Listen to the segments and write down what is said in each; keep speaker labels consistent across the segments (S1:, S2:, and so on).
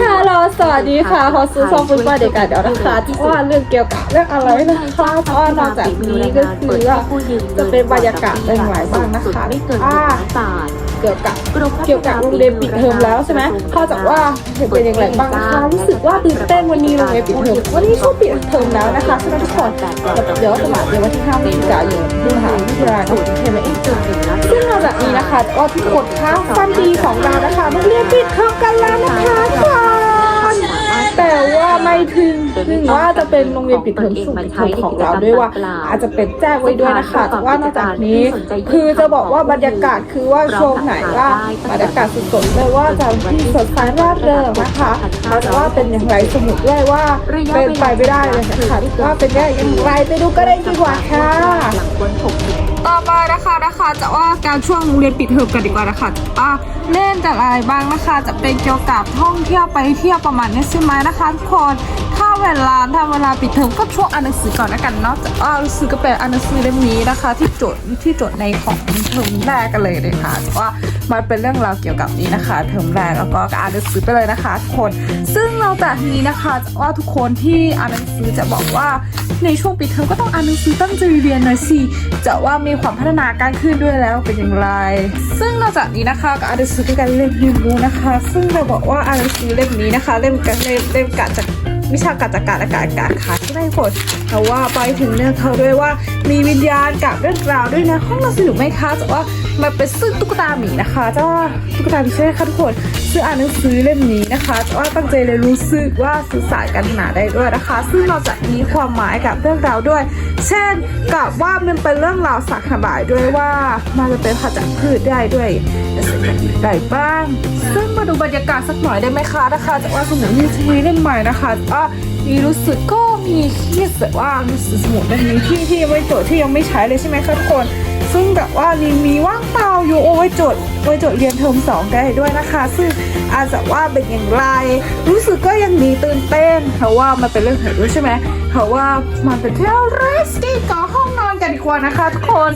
S1: ฮัลโหลสวัสดีค่ะขอซื้อซองฟุตบอลเด็กกันเดี๋ยวนะคะที่ว่าเรื่องเกี่ยวกับเรื่องอะไรนะคะเพราะว่านอกจากนี้ก็คือว่าจะเป็นบรรยากาศหลายๆบ้างนะคะ
S2: ไม่เกิน
S1: อ่า
S2: ล้านบาท
S1: เกี่ยวกับเกี่ยวกับโรงเรียนปิดเทอมแล้วใช่ไหมเข้าจากว่าเป็นอย่างไรบ้างนะคะรู้สึกว่าตื่นเต้นวันนี้โรงเรียนปิดเทอมวันนี้ช่วงปิดเทอมแล้วนะคะใช่ไหมทุกคนเดี๋ยวสมัครในวันที่5พฤศจิกายนที่มหาวิทยาลัยกรุงเทพเองซึ่งนอกจากนี้นะคะก็ทุกคนคะฟันดีของเรานะคะนักเรียนปิดเทอมกันแล้วนะคะก่อน แต่ว่าไม่ถึงถึงว่าจะเป็นโรงเรียนปิดเทอมช่วงปิดเทอมของเราด้วยว่า อาจจะเป็นแจ้งไว้ด้วยนะคะแต่ว่านอกจากนี้ คือจะบอกว่าบรรยากาศคือว่าช่วงไหนว่าบรรยากาศสดๆเลยว่าจะที่สดใสร่าเริงนะคะเขาจะว่าเป็นอย่างไรสมุดด้วยว่าเป็นไปไม่ได้เลยนะคะว่าเป็นได้อย่างไรไปดูก็ได้ดีกว่าค่ะ ต่อไปนะคะนะคะจะว่าการช่วงโรงเรียนปิดเทอมกันดีกว่านะคะอะเล่นจากอะไรบ้างนะคะ จะเป็นเกี่ยวกับท่องเที่ยวไปเที่ยวประมาณนี้ใช่ไหมนะคะทุกคนถ้าเวลาถ้าเวลาปิดเทอมก็ช่วงอ่านหนังสือก่อนแล้วกันเนาะจะอ่าหนังสือก็เป็นอ่านหนังสือเล่มนี้นะคะ ที่โจทย์ที่โจทย์ในของเทอมแรกกันเลยนะคะว่ามันเป็นเรื่องราวเกี่ยวกับนี้นะคะ เทอมแรกแล้วก็อ่านหนังสือไปเลยนะคะทุกคน ซึ่งนอกจากนี้นะคะว่าทุกคนที่อ่านหนังสือจะบอกว่าในช่วงปิดเทอมก็ต้องอ่านหนังสือตั้งใจเรียนหน่อยสิจะว่ามีความพัฒนาการขึ้นด้วยแล้วเป็นอย่างไร ซึ่งนอกจากนี้นะคะก็อ่านหนังสือด้วยกันเล่มเรียนรู้นะคะ ซึ่งเราบอกว่าอ่านหนังสือเล่มนี้นะคะ เล่มการเล่มเล่มการจัดวิชาการจัดการอากาศอากาศค่ะที่ได้ผลแต่ว่าไปถึงเนื้อเขาด้วยว่ามีวิญญาณกับเรื่องราวด้วยนะห้องเราสนุกไหมคะแต่ว่า มันเป็นซึ่งตุ๊กตาหมีนะคะจ้าตุ๊กตาหมีใช่คะทุกคนซึ่งอ่านหนังสือเล่มนี้นะคะแต่ว่าตั้งใจเลยรู้สึกว่าสื่อสารกันขนาได้ด้วยนะคะ ซึ่งนอกจากนี้ความหมายกับเรื่องราวด้วย เช่นกับว่ามันเป็นเรื่องราวสักขบายด้วยว่ามันจะเป็นผจากพืชได้ด้วยได้บ้าง ซึ่งมาดูบรรยากาศสักหน่อยได้ไหมคะนะคะจากว่าสมุนที่ทีเล่นใหม่นะคะอะมีรู้สึกก็มีที่สึกว่ารู้สึกสมุนเล่มนี้ที่ที่ยังไม่โจทย์ที่ยังไม่ใช้เลยใช่ไหมคะทุกคน ซึ่งแบบว่ารีมีว่างเปล่าอยู่โอ้ยจทย์โอ้ยจดเรียนเทอมสองได้ด้วยนะคะ ซึ่งอาจจะว่าเป็นอย่างไร รู้สึกก็ยังมีตื่นเต้นเพราะว่ามันเป็นเรื่องเหตุด้ใช่ไหมเพราะว่ามันเป็นเที่ยวเรสกี้ก่อห้อ งนอนกันดีกว่านะคะทุกคน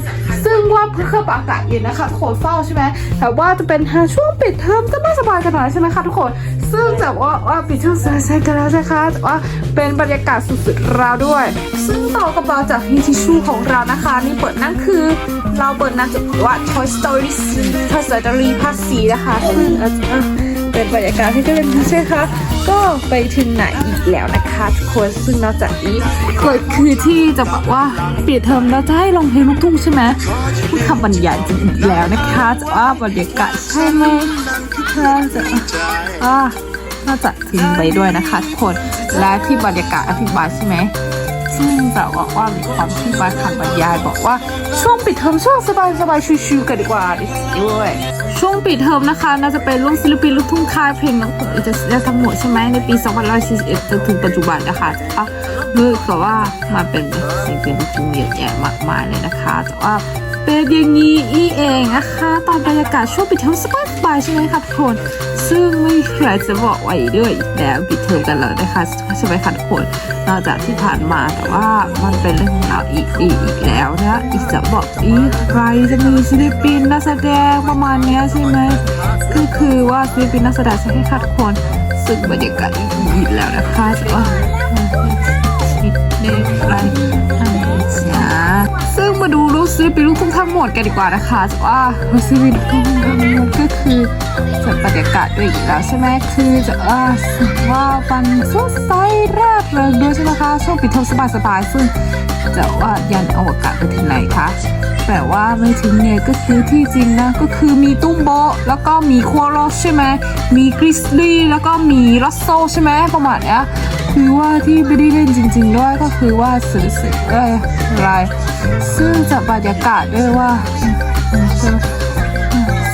S1: ซึ่งว่าเครื่องปรับอากาศเย็นนะคะโคตรเฝ้าใช่ไหมแต่ว่าจะเป็นช่วงปิดเทอมจะไม่สบายกันหน่อยใช่ไหมคะทุกคน ซึ่งจะว่าว่าปิดเทอมสบายๆกันแล้วนะคะแต่ว่าเป็นบรรยากาศสุดๆเราด้วย ซึ่งต่อกระเป๋าจากฮิทิชูของเรานะคะนี่เปิดนั่นคือเราเปิดนั่นจากว่า Toy Story Toy Story ภาคสีนะคะซึ่ง เป็นบรรยากาศที่จะเป็นใช่คะก็ไปถึงไหนอีกแล้วนะคะทุกคนซึ่งนอกจากนี้ก็คือที่จะบอกว่าปิดเทอมเราจะให้ลองเพลงลูกทุ่งใช่ไหมพูดคำบรรยายจริงอีกแล้วนะคะจะว่าบรรยากาศใช่ไหมเราจะอ่าน่าจะทิ้งไปด้วยนะคะทุกคนและที่บรรยากาศอธิบายใช่ไหม ซึ่งแบบว่ามีความที่มาคำบรรยายบอกว่าช่วงปิดเทอมช่วงสบายสบายๆชิวๆกันดีกว่าดิด้วย ช่วงปิดเทอมนะคะ น่าจะเป็นลูกศิลปินลูกทุ่งค่ายเพลงน้องผมอินเตอร์เนทั้งหมดใช่ไหมในปี2541จนถึงปัจจุบันนะคะอะเมื่อก็ว่ามันเป็นศิลปินลูกทุ่งเยอะแยะมากมายเลยนะคะ แต่ว่า เป็นอย่างนี้อีเองนะคะ ตอนบรรยากาศช่วงปิดเทอมสบายๆใช่ไหมคะทุกคน ซึ่งไม่อยากจะบอกไว้ด้วยแล้วปิดเทอมกันแล้วนะคะใช่ไหมคะทุกคนนอกจากที่ผ่านมาแต่ว่ามันเป็นเรื่องราวอีกอีกอีกแล้วนะอีกจะบอกอีกใครจะมีศิลปินนักแสดงประมาณเนี้ยใช่ไหมก็คือว่าศิลปินนักแสดงใช่ไหมคะทุกคนซึ่งบรรยากาศอีกแล้วนะคะแต่ว่าคิดได้ใคร หมดกันดีกว่านะคะแต่ว่าศิลปินกทุ่งทั้งหมดก็คือจะบรรยากาศด้วยอีกแล้วใช่ไหมคือจะว่าว่าวันสดใสแรกเริงด้วยใช่ไหมคะช่วงปิดเทอมสบายๆซึ่งจะว่ายันอวกาศไปถึงไหนคะแต่ว่าไม่ถึงเนี่ยก็คือที่จริงนะก็คือมีตุ้มโบแล้วก็มีควอรอสใช่ไหมมีกริสลี่แล้วก็มีรัสโซใช่ไหมประมาณเนี้ย คือว่าที่ไม่ได้เล่นจริง ๆ ด้วยก็คือว่าสื่อสื่ออะไรอะไรซึ่งจะบรรยากาศด้วยว่า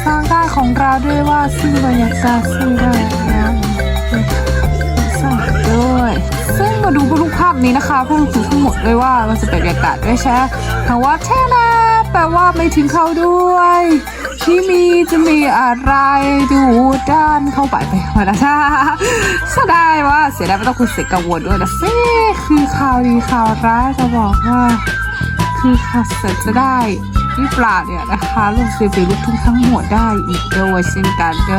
S1: สร้างได้ของเราด้วยว่าซึ่งบรรยากาศซึ่งได้นะสร้างด้วยซึ่งมาดูรูปภาพนี้นะคะพวกเราทั้งหมดเลยว่ามันจะเป็นบรรยากาศด้วยใช่ไหมแต่ว่าแช่นะแปลว่าไม่ถึงเขาด้วย ที่มีจะมีอะไรดูด้านเข้าไปไปมานะจ๊ะก็ได้ว่าเสียดายไม่ต้องคุณเสียกังวลด้วยนะซิคือข่าวดีข่าวร้ายจะบอกว่า คือค่ะเสร็จจะได้นี่เปล่าเนี่ยนะคะลูกศิลปินลูกทุ่งทั้งหมดได้อีกด้วยเช่นกันก็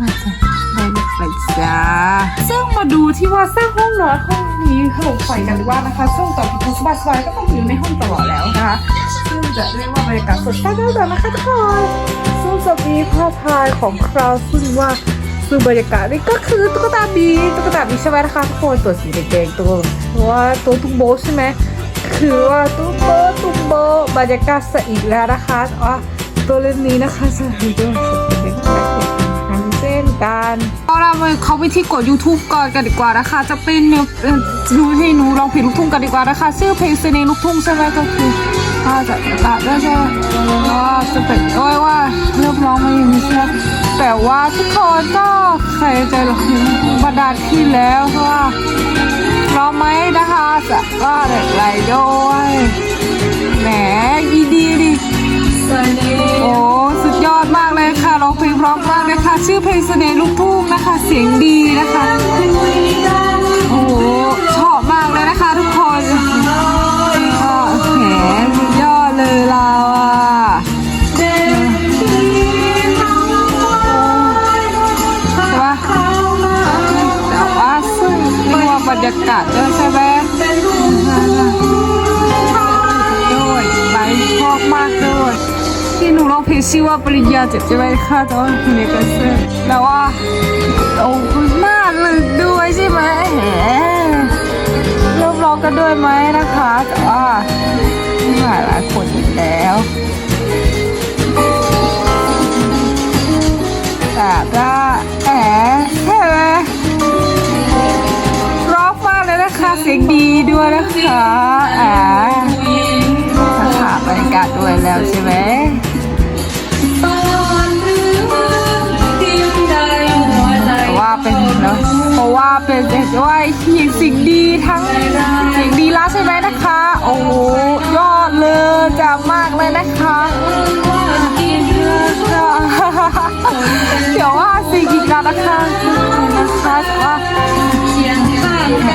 S1: น่าจะ ได้หรือเปล่าจ๊ะมาดูที่ว่าสร้างห้องนอนห้องนี้ขนมไฟกันดีกว่านะคะช่วงต่อพิธีสบายสบายๆก็ต้องอยู่ในห้องตลอดแล้วนะคะซึ่งจะเรียกว่าบรรยากาศสดใสมากเลยนะคะทุกคนซึ่งจะมีผ้าพายของคราวซึ่งว่าซึ่งบรรยากาศนี่ก็คือตุ๊กตาบีตุ๊กตาบีใช่ไหมนะคะทุกคนตัวสีแดงๆตัวว่าตัวตุ้มโบใช่ไหมคือว่าตุ้มโบตุ้มโบบรรยากาศสะอีกแล้วนะคะอ๋อตัวเล่มนี้นะคะสะอีกด้วยสะอีกเป็นแบบนี้เส้นกัน เอาล่ะมาเข้าไปที่กด YouTube ก่อนกันดีกว่านะคะ จะเป็นเนื้อเอ่อดูให้หนูร้องเพลงลูกทุ่งกันดีกว่านะคะ ชื่อเพลงเสน่ห์ลูกทุ่งใช่ไหมก็คือถ้าจะตัดด้ใช่ไหมว่าจะเป็นโอ้ยว่าเริ่มร้องไม่มีใช่แต่ว่าทุกคนก็ใครจะร้องบรรดาที่แล้วเพราะว่าร้องไหมนะคะจะว่าเด็กไรด้วยแหมยีดีดิ โอ้สุดยอดมากเลยค่ะร้องเพลงเพร้อมมากเลยค่ะ ชื่อเพลงเสน่ห์ลูกทุ่งนะคะ เสียงดี ที่หนูร้อชื่อว่าปริญญาเจ็บใช่ไหมคะแต่ว่าเพลงก็เซ่แล้วว่าโอ้หน้าลึกด้วยใช่ไหมแหมเริ่มร้องกันด้วยไหมนะคะแต่ว่าหลายหลายคนอีกแล้วแต่ก็แอบใช่ไหมร้องมากเลยนะคะเสียงดีด้วยนะคะแอบสถาบรรยากาศด้วยแล้วใช่ไหม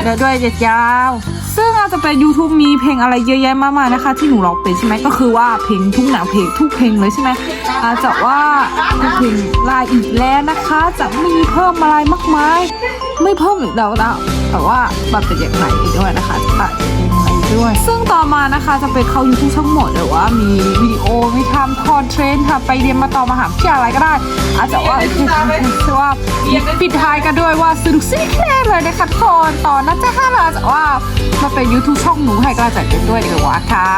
S1: เดี๋ยวด้วยจะยาว ซึ่งอาจจะเป็น YouTube มีเพลงอะไรเยอะแยะมากมายนะคะ ที่หนูร้องเป็นใช่ไหมก็คือว่าเพลงทุกหนังเพลงทุกเพลงเลยใช่ไหมอาจจะว่าเพลงลายอีกแล้วนะคะ จะมีเพิ่มอะไรมากมายไม่เพิ่มอีกแล้วนะแต่ว่าแบบเป็นอย่างไรด้วยนะคะอาจจะเป็นอะไรด้วย ซึ่งต่อมานะคะจะเป็นเข้า YouTube ทั้งหมดหรือว่ามีวิดีโอมีทำคอนเทนต์ค่ะไปเรียนมาต่อมหาวิทยาลัยก็ได้ อาจจะว่าคือว่า ปิดท้ายกันด้วยว่าสนุกสนิทแน่เลยนะคะทุกคนตอนนะจ๊ะห้าลาจะว่ามาเป็นยูทูบช่องหนูให้กระจัดกันด้วยดีกว่าค่ะ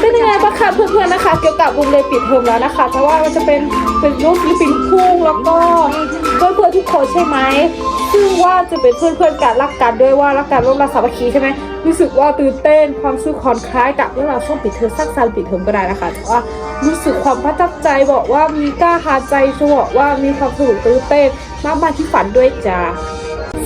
S3: เป็นยังไงบ้างคะเพื่อนๆนะคะ เกี่ยวกับวงเลยปิดเทอมแล้วนะคะแต่ว่ามันจะเป็นเป็นรูปศิลปินพุ่งแล้วก็เพื่อนๆทุกคนใช่ไหมซึ่งว่าจะเป็นเพื่อนๆการรักกันด้วยว่ารักกันร่วมรักสามัคคีใช่ไหม รู้สึกว่าตื่นเต้นความสึกคอนคล้ายกับเรื่องราวช่วงปิดเทอมสร้างสรรค์ปิดเทอมก็ได้นะคะแต่ว่ารู้สึกความประทับใจบอกว่ามีกล้าหาใจจะบอกว่ามีความสนุกตื่นเต้นมากมายที่ฝันด้วยจ้า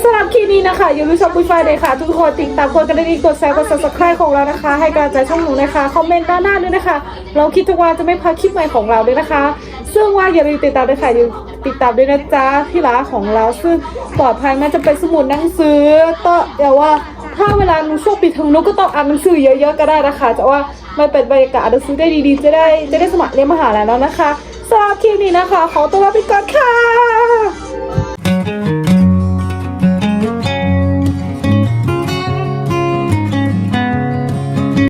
S3: สำหรับคลิปนี้นะคะอย่าลืมชมปุ้ยไฟเลยค่ะ ทุกคนติดตามกดกระดิ่งกดแชร์กด subscribe ของเรานะคะ ให้กำลังใจช่องหนูนะคะคอมเมนต์ด้านหน้าด้วยนะคะ เราคิดทุกวันจะไม่พลาดคลิปใหม่ของเราด้วยนะคะ ซึ่งว่าอย่าลืมติดตามด้วยค่ะอย่าลืมติดตามด้วยนะจ๊ะที่ร้านของเราซึ่งปลอดภัยมันจะเป็นสมุดหนังสือก็อย่าว่า ถ้าเวลาหนูช่วงปิดเทอมหนูก็ต้องอ่านหนังสือเยอะๆก็ได้นะคะแต่ว่ามันเป็นบรรยากาศอ่านหนังสือได้ดีๆ จะได้จะได้สมัครเรียนมหาลัยแล้วนะคะสำหรับคลิปนี้นะคะ ขอตัวลาไปก่อนค่ะ